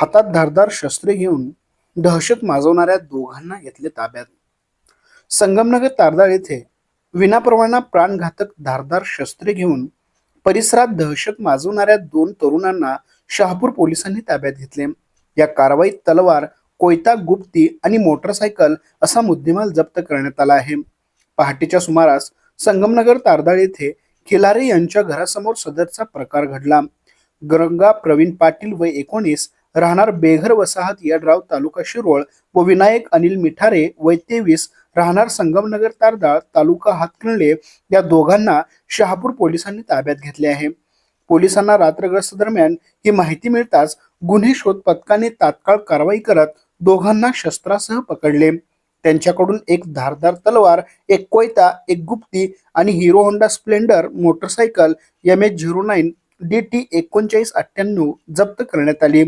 हातात धारदार शस्त्रे घेऊन दहशत माजवणाऱ्या दोघांना घेतले ताब्यात. संगमनगर तारदाळ येथे विनाप्रमाणा प्राणघातक धारदार शस्त्रे घेऊन परिसरात दहशत माजवणाऱ्या दोन तरुणांना शहापूर पोलिसांनी ताब्यात घेतले. या कारवाईत तलवार कोयता गुप्ती आणि मोटरसायकल असा मुद्देमाल जप्त करण्यात आला आहे. पहाटेच्या सुमारास संगमनगर तारदाळ येथे खिलारे यांच्या घरासमोर सदरचा प्रकार घडला. गंगा प्रवीण पाटील व एकोणीस राहणार बेघर वसाहत यड्राव तालुका शिरोळ व विनायक अनिल मिठारे वय तेवीस राहणार संगमनगर तारदाळ तालुका हातकणले या दोघांना शहापूर पोलिसांनी ताब्यात घेतले आहे. पोलिसांना रात्रग्रस्त दरम्यान ही माहिती मिळताच गुन्हे शोध पथकाने तात्काळ कारवाई करत दोघांना शस्त्रासह पकडले. त्यांच्याकडून एक धारदार तलवार एक कोयता एक गुप्ती आणि hero honda splendor motorcycle M H zero nine D T एकोणचाळीस अठ्ठ्याण्णव जप्त करण्यात आली.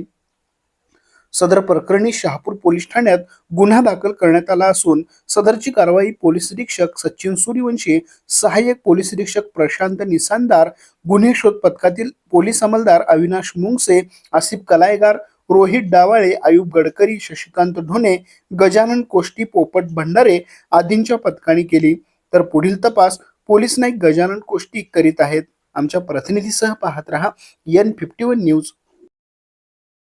सदर प्रकरणी शहापूर पोलीस ठाण्यात गुन्हा दाखल करण्यात आला असून सदरची कारवाई पोलीस निरीक्षक सचिन सूर्यवंशी सहाय्यक पोलीस निरीक्षक प्रशांत निसानदार गुन्हे शोध पथकातील पोलीस अंमलदार अविनाश मुंगसे आसिफ कलायगार रोहित डावाळे आयुब गडकरी शशिकांत ढोणे गजानन कोष्टी पोपट भंडारे आदींच्या पथकाने केली. तर पुढील तपास पोलीस नाईक गजानन कोष्टी करीत आहेत. आमच्या प्रतिनिधीसह पाहत रहा एन फिफ्टी वन न्यूज